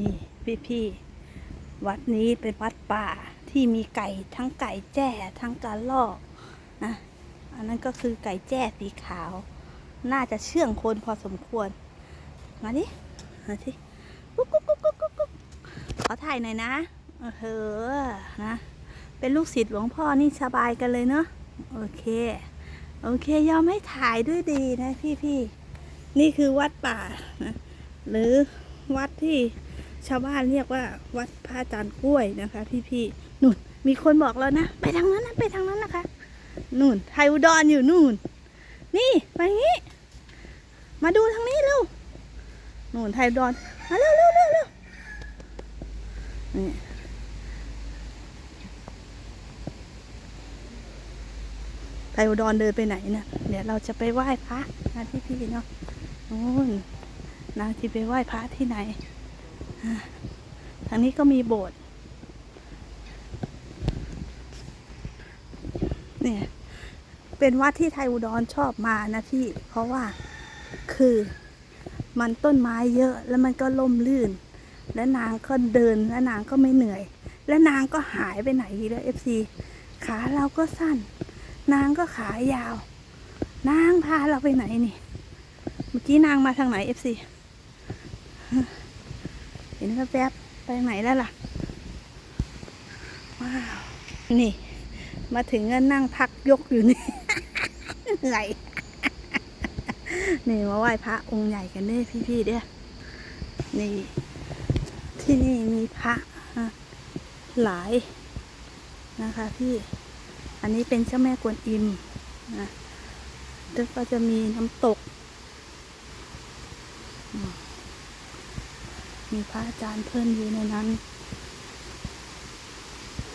นี่พี่พี่ๆวัดนี้เป็นวัดป่าที่มีไก่ทั้งไก่แจ้ทั้งกระรอกนะอันนั้นก็คือไก่แจ้สีขาว น่าจะเชื่องคนพอสมควร มาดิมาดิกุ๊กกุ๊กกุ๊กกุ๊กกุ๊กกุ๊กขอถ่ายหน่อยนะเออเอนะเป็นลูกศิษย์หลวงพ่อนี่สบายกันเลยเนาะโอเค โอเคยอมให้ถ่ายด้วยดีนะพี่พี่นี่คือวัดป่านะหรือวัดที่ ชาวบ้านเรียกว่าวัดพระอาจารย์กล้วยนะคะพี่พี่ๆนู่น มีคนบอกแล้วนะ ไปทางนั้นนะไปทางนั้นนะคะนู่นไทยอุดรอยู่นู่น นี่มาอย่างนี้ มาดูทางนี้เร็วนู่นไทยอุดรมาเร็วเร็วเร็วเร็วนี่ไทยอุดรเดินไปไหนเนี่ยเดี๋ยวเราจะไปไหว้พระนะพี่พี่ๆเนาะนู่นนะที่ไปไหว้พระที่ไหนอะ ทางนี้ก็มีโบสถ์เนี่ยเป็นวัดที่ไทยอุดรชอบมานะพี่ เพราะว่าคือมันต้นไม้เยอะแล้วมันก็ล่มลื่น และนางก็เดินและนางก็ไม่เหนื่อย และนางก็หายไปไหนอีกแล้วเอฟซีขาเราก็สั้น นางก็ขายาว นางพาเราไปไหนนี่ เมื่อกี้นางมาทางไหนเอฟซี เห็นแป๊บๆไปไหนแล้วล่ะ ว้าว นี่ มาถึงก็นั่งพักยกอยู่นี่เหนื่อยนี่มาไหว้พระองค์ใหญ่กันเด้พี่ๆเด้อนี่ที่นี่มีพระหลายนะคะพี่ อันนี้เป็นเจ้าแม่กวนอิมนะแล้วก็จะมีน้ำตกอืม มีพระอาจารย์เพิ่อนอยู่ในนั้น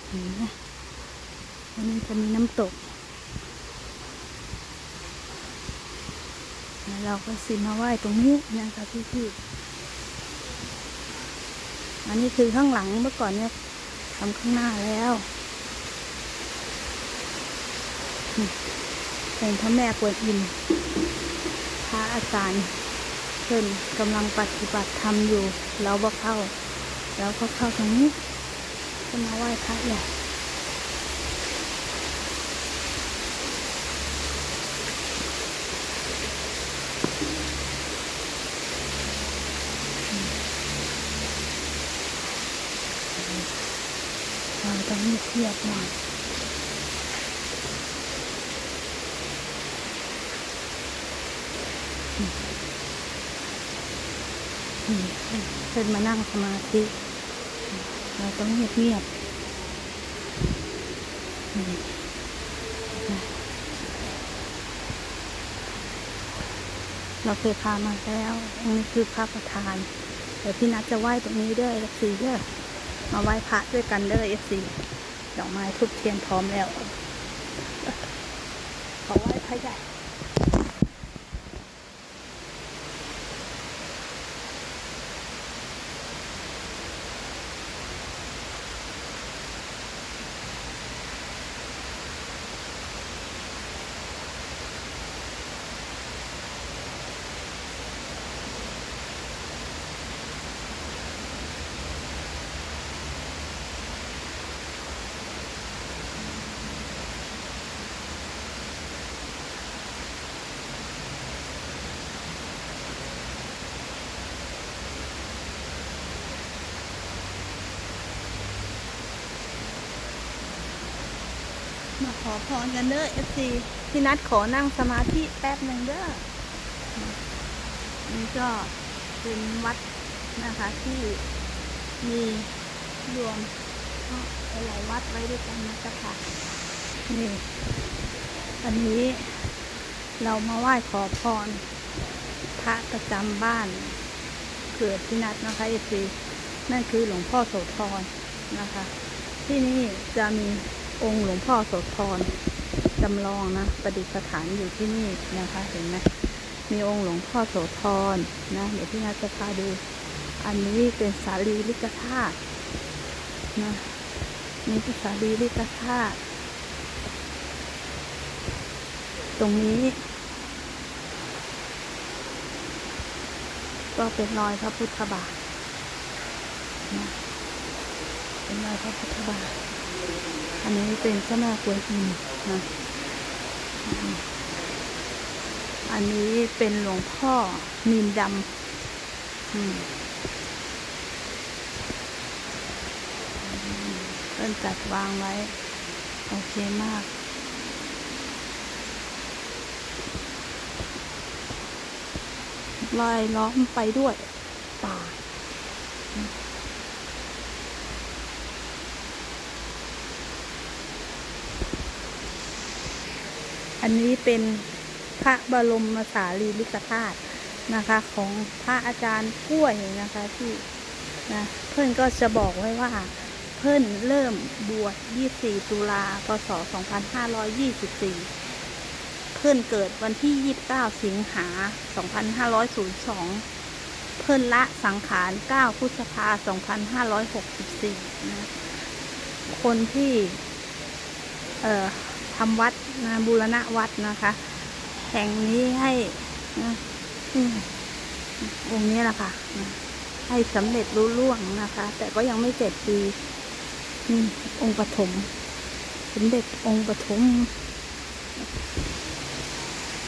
เห็นไหมอันนี้จะมีน้ำตก แล้วเราก็สิมาไหว้ตรงนี้นะคะพี่พี่ๆ อันนี้คือข้างหลังเมื่อก่อนเนี่ยทำข้างหน้าแล้วเป็นพระแม่กวนอิมพระอาจารย์ เพิ่นกำลังปฏิบัติธรรมอยู่เราก็เข้า แล้วก็เข้าตรงนี้ก็มาไหว้พระใหญ่เราต้องเทียบหน่อย อืมเป็นมานั่งสมาธิ เราต้องเงียบเงียบเราเคยพามาแล้วอันนี้คือพระประธาน เดี๋ยวพี่นัทจะไหว้ตรงนี้ด้วยลักสีเด้อมาไหว้พระด้วยกันเด้อเอฟซีดอกไม้ทุบเทียนพร้อมแล้วขอไหว้พระใหญ่ มาขอพรกันเด้อเอฟซีพี่นัดขอนั่งสมาธิแป๊บหนึ่งเด้อนี่ก็เป็นวัดนะคะที่มีรวมหลายวัดไว้ด้วยกันนะจ้าค่ะนี่อันนี้เรามาไหว้ขอพร พระประจำบ้านเกิดพี่นัดนะคะเอฟซีนั่นคือหลวงพ่อโสธรนะคะ ที่นี่จะมี องค์หลวงพ่อโสธรจำลองนะ ประดิษฐานอยู่ที่นี่นะคะ เห็นไหมมีองค์หลวงพ่อโสธรนะ เดี๋ยวพี่นาจะพาดู อันนี้เป็นสารีริกธาตุนะนี่คือสารีริกธาตุตรงนี้ ก็เป็นรอยพระพุทธบาทนะเป็นรอยพระพุทธบาท อันนี้เป็นเจ้าแม่กวนอิมนะอันนี้เป็นหลวงพ่อนินดำเพิ่นจัดวางไว้ โอเคมากลอยล้อมไปด้วยป่า อันนี้เป็นพระบรมสารีริกธาตุนะคะ ของพระอาจารย์กล้วยนะคะที่นะเพื่อนก็จะบอกไว้ว่า เพื่อนเริ่มบวช 24 ตุลาพศ 2524 เพื่อนเกิดวันที่ 29 สิงหา 2502 เพื่อนละสังขาร 9 พฤษภา 2564 นะ คนที่ เอ่อ ทำวัดนะบูรณะวัดนะคะ แห่งนี้ให้นะอืมองค์นี้แหละค่ะนะให้สำเร็จรุ่ล่วงนะคะ แต่ก็ยังไม่เจ็ดปีอืมองค์ปฐมสมเด็จองค์ปฐม